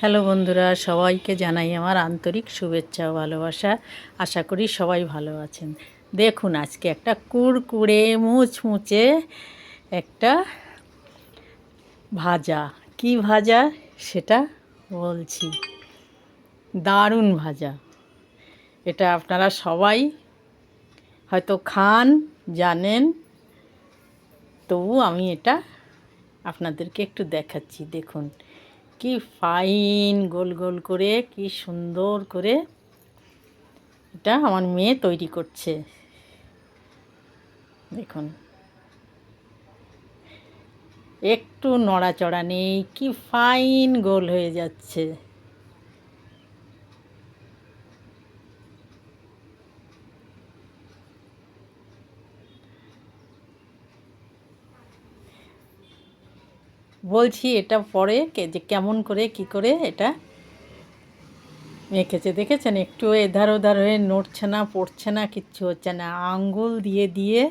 Hello বন্ধুরা, সবাইকে জানাই আমার আন্তরিক শুভেচ্ছা ও ভালোবাসা। আশা করি সবাই ভালো আছেন। দেখুন, আজকে একটা কুড়কুড়ে মুচমুচে একটা ভাজা। কি ভাজা সেটা বলছি। দারুণ ভাজা। এটা আপনারা সবাই হয়তো খান, জানেন। তবু আমি এটা আপনাদেরকে একটু দেখাচ্ছি। দেখুন কি ফাইন গোল গোল করে, কি সুন্দর করে এটা আমার মেয়ে তৈরি করছে। দেখুন। একটু নড়াচড়া নেই, কি ফাইন গোল হয়ে যাচ্ছে। বলছি এটা পরে যে কেমন করে, কি করে এটা মেখেছে দেখেছেন? একটু এধার ওধার হয়ে নড়ছে না, পড়ছে না, কিচ্ছু হচ্ছে না। আঙ্গুল দিয়ে দিয়ে,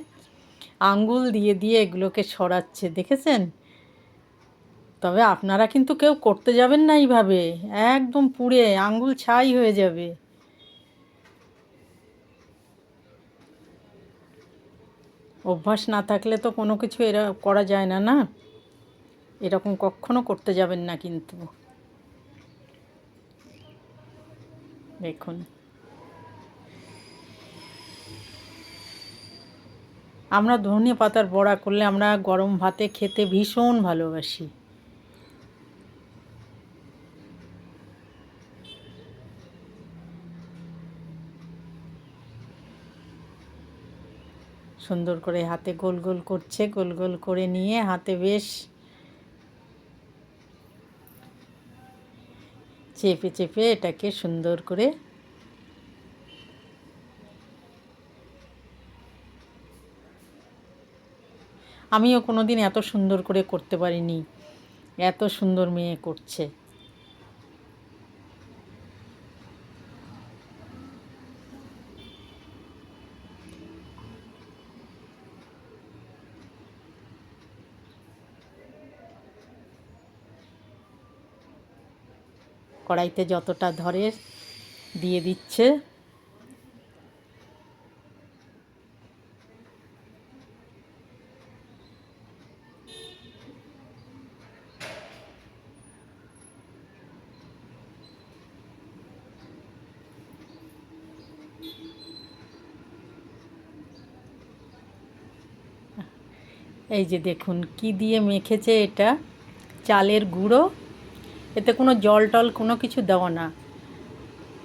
আঙ্গুল দিয়ে দিয়ে এগুলোকে সরাচ্ছে। দেখেছেন? তবে আপনারা কিন্তু কেউ করতে যাবেন না এইভাবে। একদম পুড়ে, আঙ্গুল ছাই হয়ে যাবে। অভ্যাস না থাকলে তো কোনো কিছু এরা করা যায় না না? এরকম কখনো করতে যাবেন না কিন্তু। দেখুন। আমরা ধনিয়া পাতার বড়া করলে আমরা গরম ভাতে খেতে ভীষণ ভালোবাসি। সুন্দর করে হাতে গোল গোল করছে, গোল গোল করে নিয়ে হাতে বেশ চেপে চেপে এটাকে সুন্দর করে আমিও কোনো দিন এত সুন্দর করে করতে পারিনি। এত সুন্দর মেয়ে করছে। কড়াইতে যতটা ধরে দিয়ে দিচ্ছে। এই যে দেখুন কি দিয়ে মেখেছে এটা? চালের গুঁড়ো এতে কোনো জল টল কোনো কিছু দেওয়া না।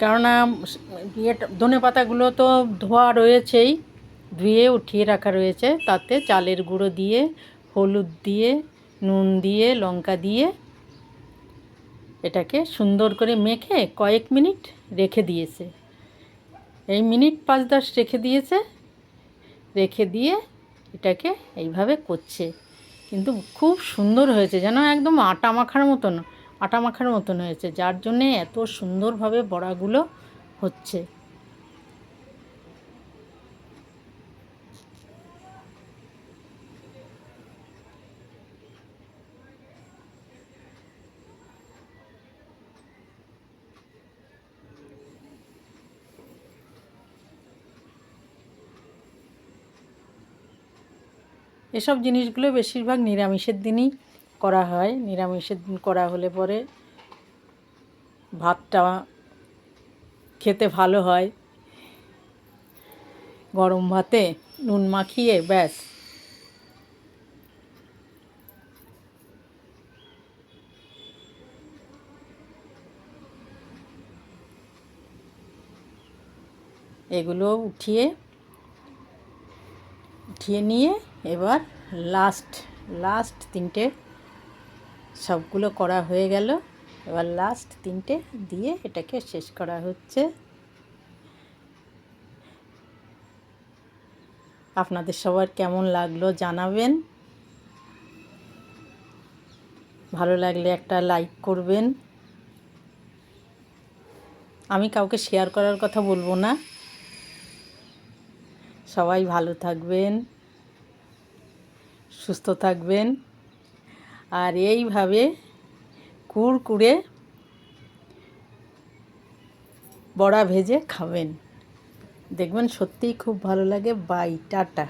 কেননা ইয়েটা ধনে পাতাগুলো তো ধোয়া রয়েছেই, ধুয়ে উঠিয়ে রাখা রয়েছে। তাতে চালের গুঁড়ো দিয়ে, হলুদ দিয়ে, নুন দিয়ে, লঙ্কা দিয়ে এটাকে সুন্দর করে মেখে কয়েক মিনিট রেখে দিয়েছে। এই মিনিট পাঁচ দশ রেখে দিয়েছে, রেখে দিয়ে এটাকে এইভাবে করছে। কিন্তু খুব সুন্দর হয়েছে, যেন একদম আটা মাখার মতন। আটা মাখার মতন হয়েছে, যার জন্যে এত সুন্দরভাবে বড়াগুলো হচ্ছে। এসব জিনিসগুলো বেশিরভাগ নিরামিষের দিনই করা হয়, নিরামিষের দিন করা হলে পরে ভাতটা খেতে ভালো হয়। গরম ভাতে নুন মাখিয়ে ব্যাস। এগুলো উঠিয়ে উঠিয়ে নিয়ে এবার লাস্ট লাস্ট তিনটে সবগুলো করা হয়ে গেল। এবার লাস্ট তিনটে দিয়ে এটাকে শেষ করা হচ্ছে। আপনাদের সবার কেমন লাগল জানাবেন। ভালো লাগলে একটা লাইক করবেন। আমি কাউকে শেয়ার করার কথা বলব না। সবাই ভালো থাকবেন, সুস্থ থাকবেন। আর এইভাবে কুড়কুড়ে বড়া ভেজে খাবেন। দেখবেন সত্যিই খুব ভালো লাগে। Bye tata.